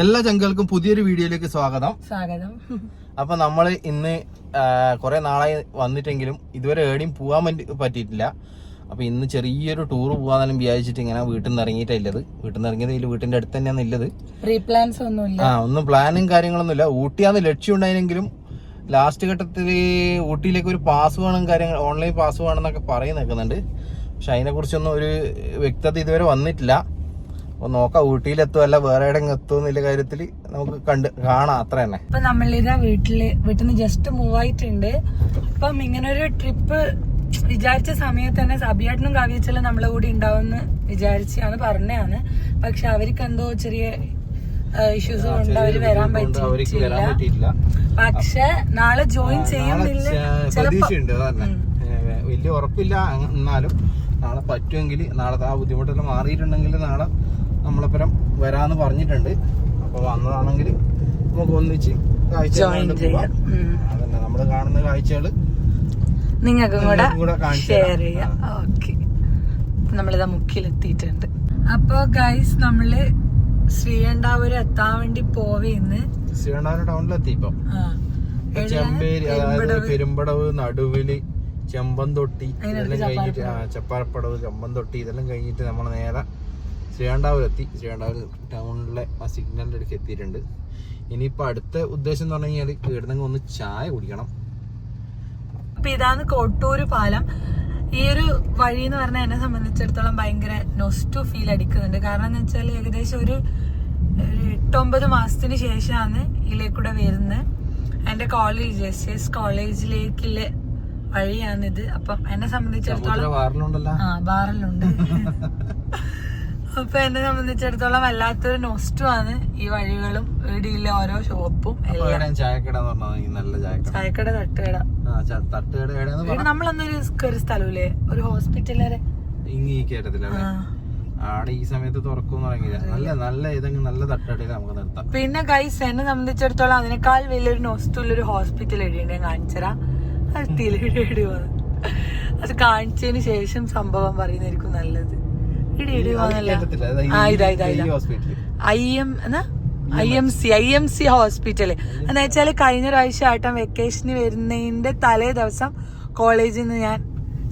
എല്ലാ ചങ്കുകൾക്കും പുതിയൊരു വീഡിയോയിലേക്ക് സ്വാഗതം. സ്വാഗതം. അപ്പൊ നമ്മൾ ഇന്ന് കുറെ നാളായി വന്നിട്ടെങ്കിലും ഇതുവരെ എവിടെയും പോകാൻ പറ്റി പറ്റിയിട്ടില്ല. അപ്പൊ ഇന്ന് ചെറിയൊരു ടൂർ പോകാന്നെല്ലാം വിചാരിച്ചിട്ട് ഇങ്ങനെ വീട്ടിൽ നിന്ന് ഇറങ്ങിയിട്ടില്ലത് വീട്ടിൽ നിന്ന് ഇറങ്ങിയത് ഇതിൽ വീട്ടിന്റെ അടുത്ത് തന്നെയാണ് ഇല്ലത് പ്ലാൻസ് ഒന്നുമില്ല. ആ ഒന്നും പ്ലാനും കാര്യങ്ങളൊന്നുമില്ല ഊട്ടിയാന്ന് ലക്ഷ്യം ഉണ്ടായിരുന്നെങ്കിലും ലാസ്റ്റ് ഘട്ടത്തിൽ ഊട്ടിയിലേക്ക് ഒരു പാസ് വേണം കാര്യങ്ങൾ ഓൺലൈൻ പാസ് വേണമെന്നൊക്കെ എന്നൊക്കെ നിൽക്കുന്നുണ്ട് പക്ഷെ അതിനെ കുറിച്ചൊന്നും ഒരു വ്യക്തത ഇതുവരെ വന്നിട്ടില്ല. അപ്പൊ നോക്കാം ഊട്ടിയിലെത്തും അല്ല വേറെ എവിടെയെങ്കിലും എത്തും എന്നുള്ള കാര്യത്തിൽ നമുക്ക് കണ്ട് കാണാം അത്ര തന്നെ. ഇപ്പൊ നമ്മളിതാ വീട്ടിൽ വീട്ടിൽ നിന്ന് ജസ്റ്റ് മൂവ് ആയിട്ടുണ്ട്. അപ്പം ഇങ്ങനെ ഒരു ട്രിപ്പ് വിചാരിച്ച സമയത്ത് തന്നെ സബിയാട്ടിനും കവിയച്ചെല്ലാം നമ്മളെ കൂടി ഉണ്ടാവുമെന്ന് വിചാരിച്ചാണ് പറഞ്ഞാണ് പക്ഷെ അവർക്ക് എന്തോ ചെറിയ ഇഷ്യൂസ് കൊണ്ട് അവർ വരാൻ പറ്റിയിട്ടില്ല. പക്ഷെ നാളെ ജോയിൻ ചെയ്യുന്നില്ല വലിയ ഉറപ്പില്ല എന്നാലും നാളെ പറ്റുമെങ്കിൽ നാളെ ആ ബുദ്ധിമുട്ടെല്ലാം മാറിയിട്ടുണ്ടെങ്കിൽ നാളെ നമ്മളപ്പുറം വരാന്ന് പറഞ്ഞിട്ടുണ്ട്. അപ്പൊ വന്നതാണെങ്കിൽ നമുക്ക് ഒന്നിച്ച് കാഴ്ച. അതന്നെ നമ്മൾ കാണുന്ന കാഴ്ചകൾ നിങ്ങൾക്കും കൂടെ ഷെയർ. ചെയ്യാം. ഓക്കെ നമ്മളിതാ മുക്കിലെത്തിയിട്ടുണ്ട്. അപ്പൊ ഗൈസ് നമ്മൾ ശ്രീകണ്ഠാപുരം എത്താൻ വേണ്ടി പോവേന്ന് ശ്രീകണ്ഠാപുരം ടൗണിലെത്തി ഇപ്പൊ. ചെമ്പേരി അതായത് പെരുമ്പടവ്. നടുവിൽ ചെമ്പന്തൊട്ടി ഇതെല്ലാം കഴിഞ്ഞിട്ട് ചെപ്പാറപ്പടവ് ചെമ്പന്തൊട്ടി ഇതെല്ലാം കഴിഞ്ഞിട്ട് നമ്മൾ നേരെ ശ്രീകണ്ഠാപുരം എത്തി ശ്രീകണ്ഠാപുരം ടൗണിലെ ആ സിഗ്നലിന്റെ അടുത്ത് എത്തിയിട്ടുണ്ട്. ഇനിയിപ്പോൾ അടുത്ത ഉദ്ദേശം എന്ന് പറഞ്ഞു കഴിഞ്ഞാൽ ഇവിടുന്ന് ഒന്ന് ചായ കുടിക്കണം. അപ്പൊ ഇതാണ് കോട്ടൂർ പാലം. ഈ ഒരു വഴി എന്ന് പറഞ്ഞാൽ എന്നെ സംബന്ധിച്ചിടത്തോളം ഭയങ്കര നൊസ്റ്റു ഫീൽ അടിക്കുന്നുണ്ട്. കാരണം എന്ന് വെച്ചാൽ ഏകദേശം ഒരു എട്ടൊമ്പത് മാസത്തിന് ശേഷമാണ് ഇതിലേക്കൂടെ വരുന്നത് എന്റെ കോളേജ് എസ് എസ് കോളേജിലേക്കുള്ള വഴിയാണിത്. അപ്പം എന്നെ സംബന്ധിച്ചിടത്തോളം ആ ബാറിലുണ്ട് അപ്പൊ എന്നെ സംബന്ധിച്ചിടത്തോളം വല്ലാത്തൊരു നൊസ്റ്റു ആണ് ഈ വഴികളും ഇടിയിലെ ഓരോ ഷോപ്പും ചായക്കട നല്ല ചായക്കട. തട്ടുകട. കയറി നമ്മളന്നൊരു ഒരു സ്ഥലമില്ലേ ഒരു ഹോസ്പിറ്റൽ വരെ. ഇങ്ങി ഈ കേട്ടത്തില്ല ആ. ആടെ ഈ സമയത്ത് തുറക്കും നല്ല നല്ല ഏതെങ്കിലും നല്ല നമുക്ക് നിർത്താം. പിന്നെ ഗൈസ് എന്നെ സംബന്ധിച്ചിടത്തോളം അതിനേക്കാൾ വലിയൊരു നോസ്റ്റുള്ളൊരു ഹോസ്പിറ്റൽ എഴുതിയുണ്ട് ഞാൻ കാണിച്ചരാ? അത് തിലയുടെ അത് കാണിച്ചതിന് ശേഷം സംഭവം പറയുന്നതായിരിക്കും നല്ലത്. ഐ എം എന്നാ I M C I M C hospital. എന്ന് വെച്ചാൽ കഴിഞ്ഞ പ്രാവശ്യം ആട്ടം വെക്കേഷന് വരുന്നതിന്റെ തലേ ദിവസം കോളേജിൽ നിന്ന് ഞാൻ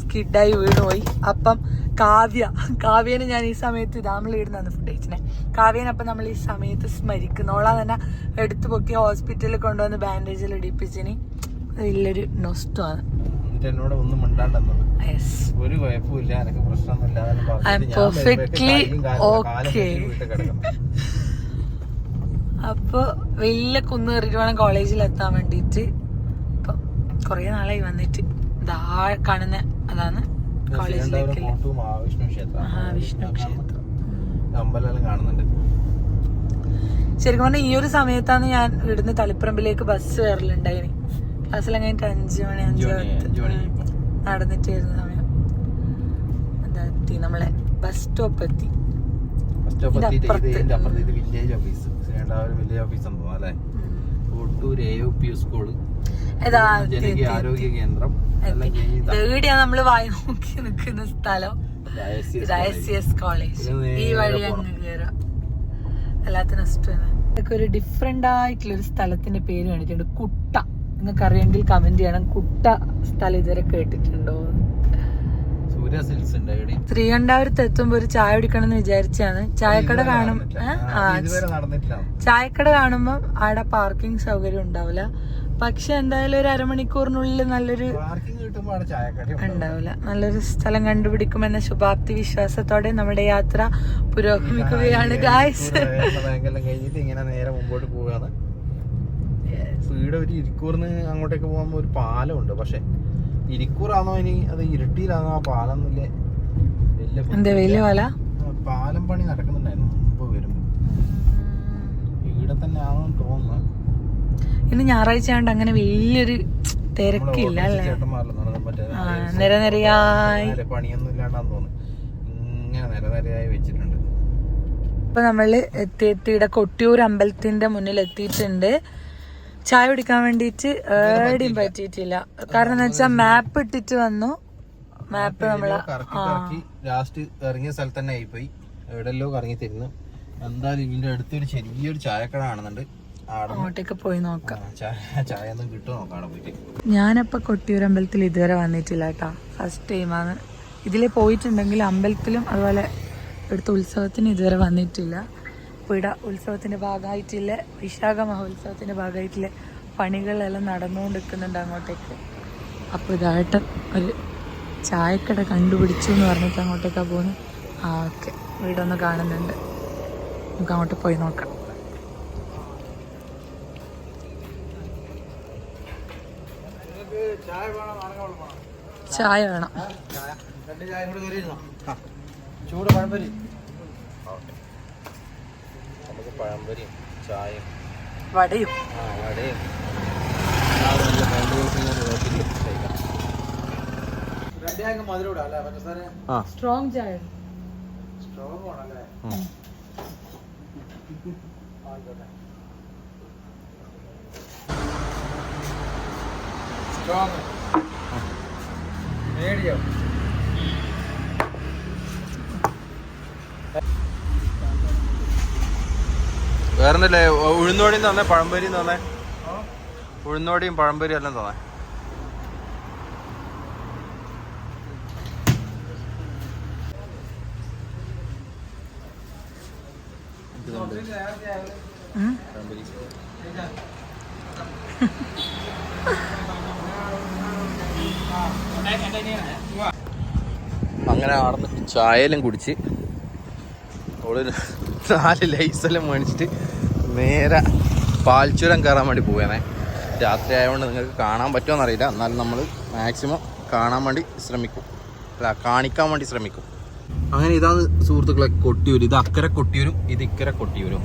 സ്കിഡായി വീണുപോയി. അപ്പം കാവ്യ കാവ്യനെ ഞാൻ ഈ സമയത്ത് നമ്മൾ ഇടുന്നാണ് ഫുഡ് കഴിച്ചിനെ കാവ്യനെ അപ്പം നമ്മൾ ഈ സമയത്ത് സ്മരിക്കുന്നു. ഓളാ തന്നെ എടുത്തു പൊക്കി ഹോസ്പിറ്റലിൽ കൊണ്ടുവന്ന് ബാൻഡേജിൽ ഇടിപ്പിച്ചിന് വലിയൊരു നൊസ്റ്റുമാണ് എന്നോട് ഒന്നും മിണ്ടാണ്ടെന്നത് യെസ് ഒരു കുഴപ്പമില്ല എനിക്ക് പ്രശ്നമൊന്നുമില്ല. അപ്പൊ വലിയ കുന്ന് കയറിയിട്ട് വേണം കോളേജിൽ എത്താൻ വേണ്ടിട്ട് ഇപ്പൊ കൊറേ നാളായി വന്നിട്ട്. ദാ കാണുന്ന അതാണ് കോളേജിലേക്ക് മഹാവിഷ്ണു ക്ഷേത്രം. മഹാവിഷ്ണു ക്ഷേത്രം. അമ്പലം കാണുന്നുണ്ട്. ശരിക്കും പറഞ്ഞാൽ ഈ ഒരു സമയത്താണ് ഞാൻ ഇവിടുന്ന് തളിപ്പറമ്പിലേക്ക് ബസ് കയറലുണ്ടായിന് ക്ലാസ്സിലെല്ലാം കഴിഞ്ഞിട്ട് അഞ്ചു മണി അഞ്ചു മണി. നടന്നിട്ട് വരുന്ന സമയം. എന്താ എത്തി? നമ്മളെ ബസ് സ്റ്റോപ്പ് എത്തി. വില്ലേജ് ഓഫീസ് വില്ലേജ് ഓഫീസ് അല്ലേ? Kottur A U P school ഇതാ എത്തി, ജനകീയ ആരോഗ്യ കേന്ദ്രം. നമ്മൾ വായി നോക്കി നിൽക്കുന്ന സ്ഥലം? കോളേജ് ഈ വഴി. അങ്ങ് കയറാം അല്ലാത്ത നഷ്ടമാണ്. ഇതൊക്കെ ഒരു ഡിഫറെന്റ് ആയിട്ടുള്ള ഒരു സ്ഥലത്തിന്റെ പേര് കാണിച്ചിട്ടുണ്ട് കുട്ട. നിങ്ങൾക്ക് അറിയെങ്കിൽ കമന്റ് ചെയ്യണം. കുട്ട സ്ഥലം ഇതുവരെ കേട്ടിട്ടുണ്ടോ? സൂര്യ സിൽസ് ഉണ്ട് എവിടെയും ശ്രീകണ്ഠാപുരത്ത് എത്തുമ്പോ ഒരു ചായ കുടിക്കണം എന്ന് വിചാരിച്ചാണ്. ചായക്കട കാണും ചായക്കട കാണുമ്പോ അവിടെ പാർക്കിംഗ് സൗകര്യം ഉണ്ടാവില്ല. പക്ഷെ എന്തായാലും ഒരു അരമണിക്കൂറിനുള്ളിൽ നല്ലൊരു ഉണ്ടാവില്ല. നല്ലൊരു സ്ഥലം കണ്ടുപിടിക്കുമെന്ന ശുഭാപ്തി വിശ്വാസത്തോടെ നമ്മുടെ യാത്ര പുരോഗമിക്കുകയാണ് ഗായ്സ് ബാങ്കെല്ലാം കഴിഞ്ഞിട്ട് ഇങ്ങനെ നേരെ മുമ്പോട്ട് പോവുകയാണ്. ഇവിടെ ഒരു ഇരിക്കൂറിന് അങ്ങോട്ടേക്ക് പോകുമ്പോൾ ഒരു പാലമുണ്ട്. പക്ഷെ ഇരിക്കൂറാണോ ഇനി? അത് ഇരുട്ടിയിലാണോ ആ പാലം എന്നില്ലേ വലിയ വലിയ വല പാലം പണി നടക്കുന്നുണ്ടായിരുന്നു മുമ്പ് ഇവിടെ തന്നെ ആണോ തോന്നുന്നു. ഇന്ന് ഞായറാഴ്ച ആയതുകൊണ്ട് അങ്ങനെ വലിയൊരു തിരക്കില്ല അല്ലേ? ചേട്ടന്മാരല്ലോ നടന്നത് മറ്റേ ആ നിര പണിയൊന്നും ഇല്ലാണ്ടാന്ന് തോന്നുന്നു. ഇങ്ങനെ വെച്ചിട്ടുണ്ട്. ഇപ്പൊ നമ്മൾ എത്തി എത്തിയുടെ കൊട്ടിയൂർ അമ്പലത്തിന്റെ മുന്നിൽ എത്തിയിട്ടുണ്ട് ചായ കുടിക്കാൻ വേണ്ടിയിട്ട് ഏടിയും പറ്റിയിട്ടില്ല. കാരണം എന്ന് വെച്ചാൽ മാപ്പ് ഇട്ടിട്ട് വന്നു. മാപ്പ് നമ്മൾ ലാസ്റ്റ് ഇറങ്ങിയ സ്ഥലത്ത് തന്നെ ആയിപ്പോയി. എവിടെല്ലോ കറങ്ങി തരുന്നു എന്തായാലും ഇതിന്റെ അടുത്തൊരു ചെറിയൊരു ചായക്കട കാണുന്നുണ്ട്. അങ്ങോട്ടേക്ക് പോയി നോക്കാം. ചായ ഒന്നും കിട്ടുമോ ഇതുവരെ വന്നിട്ടില്ല കേട്ടോ. ഫസ്റ്റ് ടൈമാണ് ഇതിൽ പോയിട്ടുണ്ടെങ്കിൽ അമ്പലത്തിലും അതുപോലെ ഇവിടുത്തെ ഉത്സവത്തിന് ഇതുവരെ വന്നിട്ടില്ല. ഇവിടെ ഉത്സവത്തിന്റെ ഭാഗമായിട്ടുള്ള വിശാഖ മഹോത്സവത്തിന്റെ ഭാഗമായിട്ടുള്ള പണികളെല്ലാം നടന്നുകൊണ്ടിരിക്കുന്നുണ്ട് അങ്ങോട്ടേക്ക്. അപ്പോൾ ഇതായിട്ട് ഒരു ചായക്കട കണ്ടുപിടിച്ചു എന്ന് പറഞ്ഞിട്ട് അങ്ങോട്ടേക്കാണ് പോകുന്നത് ആ ഓക്കെ. വീടൊന്ന് കാണുന്നുണ്ട്. നമുക്ക് അങ്ങോട്ട് പോയി നോക്കാം. ചായ വേണം. ചൂട് പഴംപൊരി. പഴംപൊരിയും ചായയും. വടയും. ആ വടയും. ആ, നല്ല സ്ട്രോങ് ആണല്ലേ? സ്ട്രോങ് ചായ വേറെന്തല്ലേ? ഉഴുന്നോടിയും തന്നെ പഴംപൊരിയും തന്നെ. ഉഴുന്നോടിയും പഴംപൊരിയും എല്ലാം തന്നെ. അങ്ങനെ ആടുന്ന് ചായയെല്ലാം കുടിച്ച്. നാല് ലൈസെല്ലാം മേടിച്ചിട്ട് നേരെ പാൽച്ചുരം കയറാൻ വേണ്ടി പോവുകയാണേ. രാത്രി ആയതുകൊണ്ട് നിങ്ങൾക്ക് കാണാൻ പറ്റുമോ അറിയില്ല എന്നാലും നമ്മൾ മാക്സിമം കാണാൻ വേണ്ടി ശ്രമിക്കും. അല്ല കാണിക്കാൻ വേണ്ടി ശ്രമിക്കും. അങ്ങനെ ഇതാണ് സുഹൃത്തുക്കളെ കൊട്ടിയൂർ ഇത് അക്കരെ കൊട്ടിയൂരും ഇത് ഇക്കരെ കൊട്ടിയൂരും.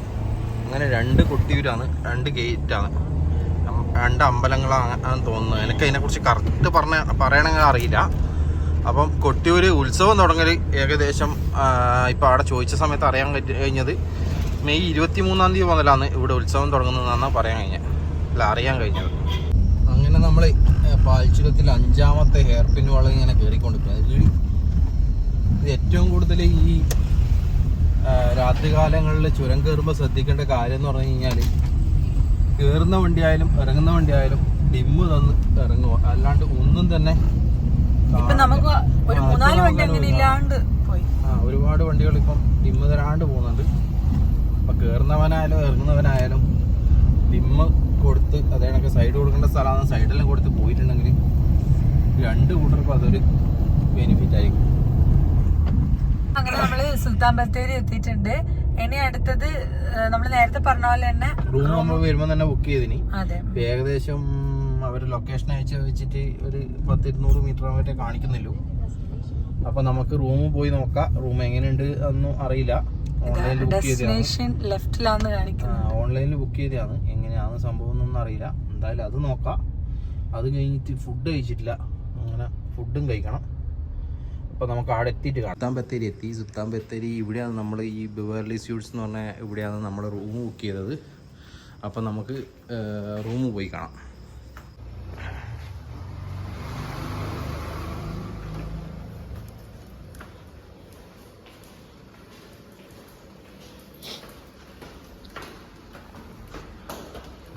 അങ്ങനെ രണ്ട് കൊട്ടിയൂരാണ് രണ്ട് ഗേറ്റാണ് രണ്ട് അമ്പലങ്ങളാണ് തോന്നുന്നത് എനിക്ക് അതിനെക്കുറിച്ച് കറക്റ്റ് പറഞ്ഞ പറയണമെങ്കിൽ അറിയില്ല. അപ്പം കൊട്ടിയൂർ ഉത്സവം തുടങ്ങൽ ഏകദേശം ഇപ്പോൾ ഇപ്പം അവിടെ ചോദിച്ച സമയത്ത് അറിയാൻ കഴിഞ്ഞത് മെയ് ഇരുപത്തി മൂന്നാം തീയതി മുതലാണ് ഇവിടെ ഉത്സവം തുടങ്ങുന്നതെന്നാണ് പറയാൻ കഴിഞ്ഞത് അല്ല അറിയാൻ കഴിഞ്ഞത്. അങ്ങനെ നമ്മൾ പാൽച്ചുരത്തിൽ അഞ്ചാമത്തെ ഹെയർ പിൻ വളം ഇങ്ങനെ കയറിക്കൊണ്ടിരിക്കുന്നത് ഇത് ഇത് ഏറ്റവും കൂടുതൽ ഈ രാത്രികാലങ്ങളിൽ ചുരം കയറുമ്പോൾ ശ്രദ്ധിക്കേണ്ട കാര്യം എന്ന് പറഞ്ഞു കഴിഞ്ഞാൽ കയറുന്ന വണ്ടിയായാലും ഇറങ്ങുന്ന വണ്ടിയായാലും ഡിമ്മ് തന്ന് ഇറങ്ങുക. അല്ലാണ്ട് ഒന്നും തന്നെ ഇപ്പൊ നമുക്ക് ഒരു മൂന്നാൽ വണ്ടി അങ്ങനെ അങ്ങനെ ഇല്ലാണ്ട് പോയി. ആ ഒരുപാട് വണ്ടികൾ ഇപ്പം ഡിമ്മ് തരാണ്ട് പോകുന്നുണ്ട്. അപ്പൊ കയറുന്നവനായാലും ഇറങ്ങുന്നവനായാലും ഡിമ്മ് കൊടുത്ത് അതേണൊക്കെ സൈഡ് കൊടുക്കേണ്ട സ്ഥലമാണ്. സൈഡെല്ലാം കൊടുത്ത് പോയിട്ടുണ്ടെങ്കിൽ രണ്ട് കൂട്ടർക്കും അതൊരു ബെനിഫിറ്റ് ആയിരിക്കും. അങ്ങനെ നമ്മൾ സുൽത്താൻ ബത്തേരി എത്തിയിട്ടുണ്ട്. ഇനി അടുത്തത് നമ്മൾ നേരത്തെ പറഞ്ഞ പോലെ തന്നെ റൂം നമ്മൾ വരുമ്പോൾ തന്നെ ബുക്ക് ചെയ്തിനി. ഏകദേശം അവർ ലൊക്കേഷൻ അയച്ച് വെച്ചിട്ട് ഒരു പത്ത് ഇരുന്നൂറ് മീറ്റർ മറ്റേ കാണിക്കുന്നില്ലു അപ്പൊ നമുക്ക് റൂം പോയി നോക്കാം. റൂം എങ്ങനെയുണ്ട് എന്നും അറിയില്ല. ഡെസ്റ്റിനേഷൻ ലെഫ്റ്റിലാന്ന് കാണിക്കുന്നത് ഓൺലൈനിൽ ബുക്ക് ചെയ്തതാണ്. എങ്ങനെയാണ് സംഭവം എന്നൊന്നും അറിയില്ല. എന്തായാലും അത് നോക്കാം. അത് കഴിഞ്ഞിട്ട് ഫുഡ് കഴിച്ചിട്ടില്ല. അങ്ങനെ ഫുഡും കഴിക്കണം. അപ്പോൾ നമുക്ക് അവിടെ എത്തിയിട്ട് കാണാം. ബത്തേരി എത്തി. സുൽത്താൻ ബത്തേരി ഇവിടെയാണ് നമ്മൾ ഈ ബിവേർലി സ്യൂട്ട്സ് എന്ന് പറഞ്ഞ ഇവിടെയാണ് നമ്മൾ റൂം ബുക്ക് ചെയ്തത്. അപ്പോൾ നമുക്ക് റൂം പോയി കാണാം.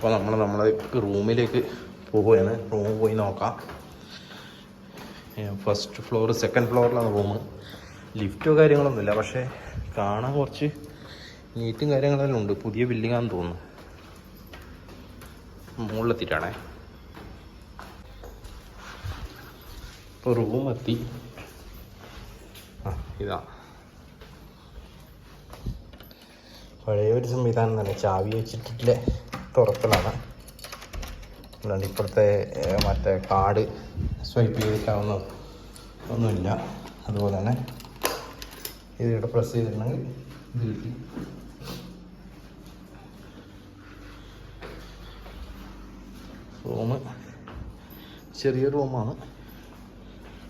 അപ്പോൾ നമ്മൾ നമ്മളെ റൂമിലേക്ക് പോവുകയാണ്. റൂം പോയി നോക്കാം. ഫസ്റ്റ് ഫ്ലോർ സെക്കൻഡ് ഫ്ലോറിലാണ് റൂം. ലിഫ്റ്റോ കാര്യങ്ങളൊന്നുമില്ല പക്ഷേ കാണാൻ കുറച്ച് നീറ്റും കാര്യങ്ങളെല്ലാം ഉണ്ട്. പുതിയ ബിൽഡിംഗ് ആണെന്ന് തോന്നുന്നു. മുകളിലെത്തിയിട്ടാണേ. ഇപ്പോൾ റൂം എത്തി. ആ ഇതാ. പഴയ ഒരു സംവിധാനം തന്നെ. ചാവി വെച്ചിട്ടില്ല തുറക്കലാണ്. അല്ലാണ്ട് ഇപ്പോഴത്തെ മറ്റേ കാർഡ് സ്വൈപ്പ് ചെയ്തിട്ടാവുന്ന ഒന്നുമില്ല. അതുപോലെ തന്നെ ഇതിവിടെ പ്രസ് ചെയ്തിട്ടുണ്ടെങ്കിൽ ഇത് കിട്ടി. റൂം ചെറിയ റൂമാണ്.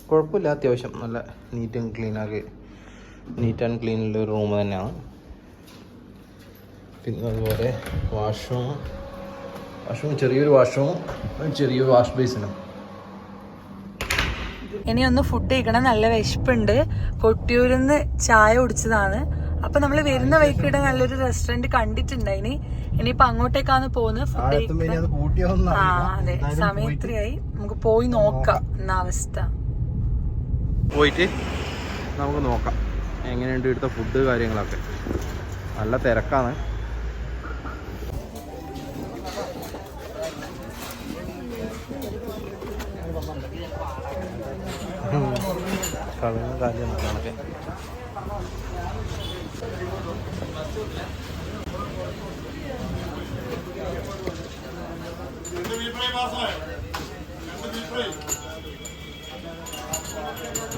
കുഴപ്പമില്ല അത്യാവശ്യം നല്ല neat and clean neat and ക്ലീനുള്ള ഒരു റൂം തന്നെയാണ്. പിന്നെ അതുപോലെ വാഷ്റൂം വാഷ്റൂം ചെറിയൊരു വാഷ്റൂമും ചെറിയൊരു വാഷ് ബേസിനും ഇനി ഒന്ന് ഫുഡ് കഴിക്കണം. നല്ല വിശപ്പുണ്ട്. കൊട്ടിയൂരിന്ന് ചായ കുടിച്ചതാണ്. അപ്പൊ നമ്മൾ വരുന്ന വഴിക്കിടെ നല്ലൊരു റെസ്റ്റോറന്റ് കണ്ടിട്ടുണ്ടായിനി ഇനിയിപ്പൊ അങ്ങോട്ടേക്കാണ് പോകുന്നത്. ഫുഡ് ആ അതെ. സമയം ഇത്രയായി നമുക്ക് പോയി നോക്കാം. എന്ന അവസ്ഥ? പോയിട്ട് നമുക്ക് നോക്കാം. എങ്ങനെയുണ്ട് ഇവിടുത്തെ ഫുഡ് കാര്യങ്ങളൊക്കെ? നല്ല തിരക്കാണ്. കളറും കാര്യം കണക്കെ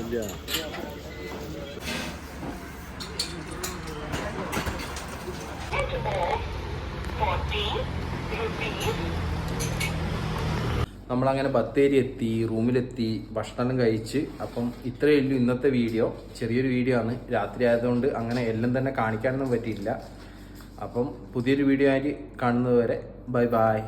ഇല്ല നമ്മളങ്ങനെ ബത്തേരി എത്തി റൂമിലെത്തി ഭക്ഷണം കഴിച്ച് അപ്പം ഇത്രയേ ഉള്ളൂ ഇന്നത്തെ വീഡിയോ. ചെറിയൊരു വീഡിയോ ആണ്. രാത്രി ആയതുകൊണ്ട് അങ്ങനെ എല്ലാം തന്നെ കാണിക്കാനൊന്നും പറ്റിയില്ല അപ്പം പുതിയൊരു വീഡിയോ ആയിട്ട് കാണുന്നതുവരെ ബൈ ബൈ.